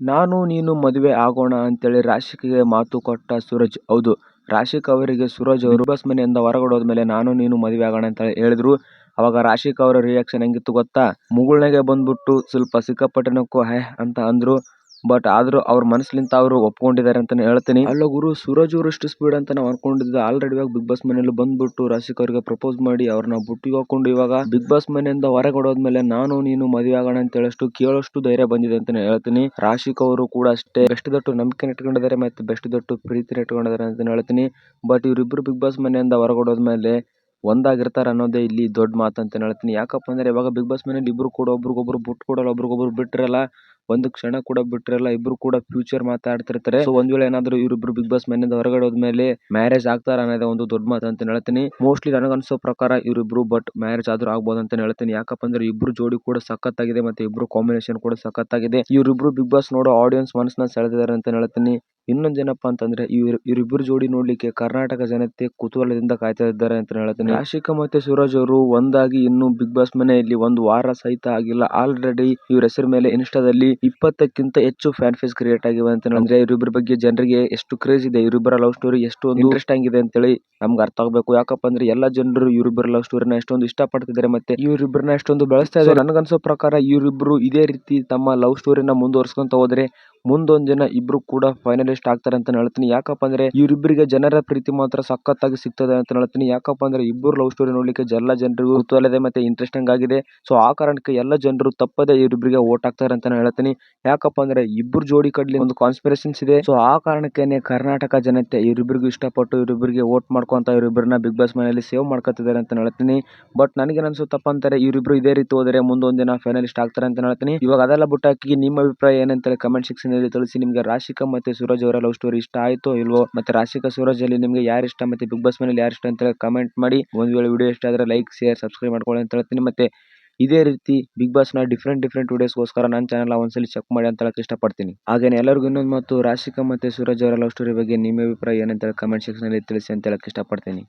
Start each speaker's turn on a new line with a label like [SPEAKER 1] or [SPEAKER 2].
[SPEAKER 1] ನಾನು ನೀನು ಮದುವೆ ಆಗೋಣ ಅಂತೇಳಿ ರಾಶಿಕಿಗೆ ಮಾತು ಕೊಟ್ಟ ಸೂರಜ್, ಹೌದು. ರಾಶಿಕ್ ಅವರಿಗೆ ಸೂರಜ್ ಅವರು ಬಸ್ ಮನೆಯಿಂದ ಹೊರಗಡೆ ಹೋದ್ಮೇಲೆ ನಾನು ನೀನು ಮದುವೆ ಆಗೋಣ ಅಂತ ಹೇಳಿದ್ರು. ಅವಾಗ ರಾಶಿಕ್ ಅವರ ರಿಯಾಕ್ಷನ್ ಹೆಂಗಿತ್ತು ಗೊತ್ತಾ? ಮುಗುಳ್ನಾಗೆ ಬಂದ್ಬಿಟ್ಟು ಸ್ವಲ್ಪ ಸಿಕ್ಕಾಪಟ್ಟೆನಕ್ಕೂ ಹೇ ಅಂತ ಅಂದ್ರು. ಬಟ್ ಆದ್ರೂ ಅವ್ರ ಮನಸ್ಲಿಂತ ಅವರು ಒಪ್ಕೊಂಡಿದ್ದಾರೆ ಅಂತಾನೆ ಹೇಳ್ತೀನಿ. ಅಲ್ಲ ಗುರು, ಸೂರಜ್ ಅವರು ಇಷ್ಟು ಸ್ಪೀಡ್ ಅಂತ ನಾವು ಅನ್ಕೊಂಡಿದ್ದೆ ಆಲ್ರೆಡಿ ಇವಾಗ ಬಿಗ್ ಬಾಸ್ ಮನೇಲಿ ಬಂದ್ಬಿಟ್ಟು ರಾಶಿಕ್ ಅವರಿಗೆ ಪ್ರಪೋಸ್ ಮಾಡಿ ಅವ್ರನ್ನ ಬುಟ್ಟಿಗೆ ಹಾಕೊಂಡು ಇವಾಗ ಬಿಗ್ ಬಾಸ್ ಮನೆಯಿಂದ ಹೊರಗಡೆ ನಾನು ನೀನು ಮದುವೆ ಆಗೋಣ ಅಂತ ಹೇಳಷ್ಟು ಕೇಳೋಷ್ಟು ಧೈರ್ಯ ಬಂದಿದೆ ಅಂತಾನೆ ಹೇಳ್ತೀನಿ. ರಾಶಿಕ್ ಅವರು ಕೂಡ ಅಷ್ಟೇ. ಬೆಸ್ಟ್ ದೊಟ್ಟು ನಂಬಿಕೆ ಇಟ್ಕೊಂಡಿದ್ದಾರೆ ಮತ್ತೆ ಬೆಸ್ಟ್ ದೊಟ್ಟು ಪ್ರೀತಿ ಇಟ್ಕೊಂಡಿದ್ದಾರೆ ಅಂತ ಹೇಳ್ತೀನಿ. ಬಟ್ ಇವರಿಬ್ರು ಬಿಗ್ ಬಾಸ್ ಮನೆಯಿಂದ ಹೊರಗಡೆ ಹೋದ್ಮೇಲೆ ಒಂದಾಗಿರ್ತಾರೆ ಅನ್ನೋದೇ ಇಲ್ಲಿ ದೊಡ್ಡ ಮಾತು ಅಂತ ಹೇಳ್ತೀನಿ. ಯಾಕಪ್ಪ ಅಂದ್ರೆ ಇವಾಗ ಬಿಗ್ ಬಾಸ್ ಮನೇಲಿ ಇಬ್ರು ಕೂಡ ಒಬ್ರಿಗೊಬ್ರು ಬಿಟ್ಟು ಕೊಡೋಲ್ಲ ಒಬ್ರಿಗೊಬ್ರು ಬಿಟ್ಟಿರಲ್ಲ ಒಂದು ಕ್ಷಣ ಕೂಡ ಬಿಟ್ಟಿರಲ್ಲ ಇಬ್ರು ಕೂಡ ಫ್ಯೂಚರ್ ಮಾತಾಡ್ತಿರ್ತಾರೆ. ಸೊ ಒಂದ್ ವೇಳೆ ಏನಾದ್ರು ಇವ್ರಿಬ್ರು ಬಿಗ್ ಬಾಸ್ ಮನೆಯಿಂದ ಹೊರಗಡೆ ಹೋದ್ಮೇಲೆ ಮ್ಯಾರೇಜ್ ಆಗ್ತಾರ ಅನ್ನೋದೇ ಒಂದು ದೊಡ್ಡ ಮಾತು ಅಂತ ಹೇಳ್ತೀನಿ. ಮೋಸ್ಟ್ಲಿ ನನಗನ್ಸೋ ಪ್ರಕಾರ ಇವ್ರಿಬ್ರು ಬಟ್ ಮ್ಯಾರೇಜ್ ಆದ್ರೂ ಆಗ್ಬೋದು ಅಂತ ಹೇಳ್ತೀನಿ. ಯಾಕಪ್ಪ ಅಂದ್ರೆ ಇಬ್ರು ಜೋಡಿ ಕೂಡ ಸಖತ್ತಾಗಿದೆ ಮತ್ತೆ ಇಬ್ರು ಕಾಂಬಿನೇಷನ್ ಕೂಡ ಸಖತ್ ಆಗಿದೆ ಇವ್ರಿಬ್ರು ಬಿಗ್ ಬಾಸ್ ನೋಡೋ ಆಡಿಯನ್ಸ್ ಮನಸ್ಸನ್ನ ಸೆಳೆದಿದ್ದಾರೆ ಅಂತ ಹೇಳ್ತೀನಿ. ಇನ್ನೊಂದ್ ಏನಪ್ಪಾ ಅಂತಂದ್ರೆ ಇವ್ರ ಇವರಿಬ್ಬರು ಜೋಡಿ ನೋಡ್ಲಿಕ್ಕೆ ಕರ್ನಾಟಕ ಜನತೆ ಕುತೂಹಲದಿಂದ ಕಾಯ್ತಾ ಇದ್ದಾರೆ ಅಂತ ಹೇಳ್ತೀನಿ. ಆಶಿಕಾ ಮತ್ತೆ ಸೂರಜ್ ಅವರು ಒಂದಾಗಿ ಇನ್ನು ಬಿಗ್ ಬಾಸ್ ಮನೆಯಲ್ಲಿ ಒಂದು ವಾರ ಸಹಿತ ಆಗಿಲ್ಲ. ಆಲ್ರೆಡಿ ಇವ್ರ ಹೆಸರು ಮೇಲೆ ಇನ್ಸ್ಟಾದಲ್ಲಿ ಇಪ್ಪತ್ತಕ್ಕಿಂತ ಹೆಚ್ಚು ಫ್ಯಾನ್ ಫೇಸ್ ಕ್ರಿಯೇಟ್ ಆಗಿವೆ ಅಂತ ಅಂದ್ರೆ ಇವರಿಬ್ಬರ ಬಗ್ಗೆ ಜನರಿಗೆ ಎಷ್ಟು ಕ್ರೇಜ್ ಇದೆ, ಇವರಿಬ್ಬರ ಲವ್ ಸ್ಟೋರಿ ಎಷ್ಟು ಇಂಟ್ರೆಸ್ಟ್ ಇಂಟ್ರೆಸ್ಟಿಂಗ್ ಇದೆ ಅಂತೇಳಿ ನಮ್ಗೆ ಅರ್ಥ ಆಗ್ಬೇಕು. ಯಾಕಪ್ಪ ಅಂದ್ರೆ ಎಲ್ಲಾ ಜನರು ಇವರಿಬ್ಬರ ಲವ್ ಸ್ಟೋರಿನ ಎಷ್ಟೊಂದು ಇಷ್ಟಪಡ್ತಿದ್ದಾರೆ ಮತ್ತೆ ಇವರಿಬ್ಬರನ್ನ ಎಷ್ಟೊಂದು ಬೆಳೆಸ್ತಾ ಇದ್ದಾರೆ. ನನಗನ್ಸೋ ಪ್ರಕಾರ ಇವರಿಬ್ರು ಇದೇ ರೀತಿ ತಮ್ಮ ಲವ್ ಸ್ಟೋರಿನ ಮುಂದುವರ್ಸ್ಕೊಂತ ಹೋದ್ರೆ ಮುಂದೊಂದ್ ದಿನ ಇಬ್ರು ಕೂಡ ಫೈನಲಿಸ್ಟ್ ಆಗ್ತಾರೆ ಅಂತ ಹೇಳ್ತೀನಿ ಯಾಕಪ್ಪ ಅಂದ್ರೆ ಇವರಿಬ್ಬರಿಗೆ ಜನರ ಪ್ರೀತಿ ಮಾತ್ರ ಸಖತ್ತಾಗಿ ಸಿಗ್ತದೆ ಅಂತ ಹೇಳ್ತೀನಿ ಯಾಕಪ್ಪ ಅಂದ್ರೆ ಇಬ್ಬರು ಲವ್ ಸ್ಟೋರಿ ನೋಡ್ಲಿಕ್ಕೆ ಎಲ್ಲ ಜನರಿಗೂ ಕುತೂಹಲದೆ ಮತ್ತೆ ಇಂಟ್ರೆಸ್ಟಿಂಗ್ ಆಗಿದೆ. ಸೊ ಆ ಕಾರಣಕ್ಕೆ ಎಲ್ಲ ಜನರು ತಪ್ಪದೆ ಇವರಿಬ್ಬರಿಗೆ ಓಟ್ ಹಾಕ್ತಾರೆ ಅಂತ ಹೇಳ್ತೀನಿ ಯಾಕಪ್ಪ ಅಂದ್ರೆ ಇಬ್ಬರು ಜೋಡಿ ಕಡ್ಲಿ ಒಂದು ಕಾನ್ಸ್ಪಿರೇಷನ್ಸ್ ಇದೆ. ಸೊ ಆ ಕಾರಣಕ್ಕೇನೆ ಕರ್ನಾಟಕ ಜನತೆ ಇವರಿಬ್ಬರಿಗೂ ಇಷ್ಟಪಟ್ಟು ಇವರಿಬ್ಬರಿಗೆ ವೋಟ್ ಮಾಡ್ಕೊಂತ ಇವರಿಬ್ಬರನ್ನ ಬಿಗ್ ಬಾಸ್ ಮನೆಯಲ್ಲಿ ಸೇವ್ ಮಾಡ್ಕೊತಿದ್ದಾರೆ ಅಂತ ಹೇಳ್ತೀನಿ ಬಟ್ ನನಗೆ ಅನ್ಸುತ್ತಪ್ಪ ಅಂತಾರೆ ಇವರಿಬ್ರು ಇದೇ ರೀತಿ ಹೋದರೆ ಮುಂದೊಂದ್ ದಿನ ಫೈನಲಿಸ್ಟ್ ಆಗ್ತಾರೆ ಅಂತ ಹೇಳ್ತೀನಿ ಇವಾಗ ಅದೆಲ್ಲ ಬಿಟ್ಟಾಕಿ ನಿಮ್ಮ ಅಭಿಪ್ರಾಯ ಏನಂತಾರೆ ಕಮೆಂಟ್ ಸೆಕ್ಷನ್ ಅಲ್ಲಿ ತಿಳಿಸಿ ನಿಮಗೆ ರಾಶಿಕಾ ಮತ್ತು ಸೂರಜ್ ಅವರ ಲವ್ ಸ್ಟೋರಿ ಇಷ್ಟ ಆಯಿತೋ ಇಲ್ವೋ? ಮತ್ತೆ ರಾಶಿಕಾ ಸೂರಜ್ ಅಲ್ಲಿ ನಿಮಗೆ ಯಾರು ಇಷ್ಟ ಮತ್ತೆ ಬಿಗ್ ಬಾಸ್ ಮನೇಲಿ ಯಾರು ಇಷ್ಟ ಅಂತ ಕಮೆಂಟ್ ಮಾಡಿ. ಒಂದು ವೇಳೆ ವಿಡಿಯೋ ಇಷ್ಟ ಆದರೆ ಲೈಕ್ ಶೇರ್ ಸಬ್ಸ್ಕ್ರೈಬ್ ಮಾಡ್ಕೊಳ್ಳಿ ಅಂತ ಹೇಳ್ತೀನಿ. ಮತ್ತೆ ಇದೇ ರೀತಿ ಬಿಗ್ ಬಾಸ್ನ ಡಿಫ್ರೆಂಟ್ ಡಿಫ್ರೆಂಟ್ ವಿಡಿಯೋಸ್ಗೋಸ್ಕರ ನನ್ನ ಚಾನಲ್ ಒಂದ್ಸಲಿ ಚೆಕ್ ಮಾಡಿ ಅಂತ ಹೇಳಕ್ಕೆ ಇಷ್ಟಪಡ್ತೀನಿ. ಹಾಗೇನೆ ಎಲ್ಲರಿಗೂ ಇನ್ನೊಂದು ಮತ್ತು ರಾಶಿಕಾ ಮತ್ತು ಸೂರಜ್ ಅವರ ಲವ್ ಸ್ಟೋರಿ ಬಗ್ಗೆ ನಿಮ್ಮ ಅಭಿಪ್ರಾಯ ಏನಂತ ಕಮೆಂಟ್ ಸೆಕ್ಷನ್ ಅಲ್ಲಿ ತಿಳಿಸಿ ಅಂತ ಹೇಳಕ್ಕೆ ಇಷ್ಟಪಡ್ತೀನಿ.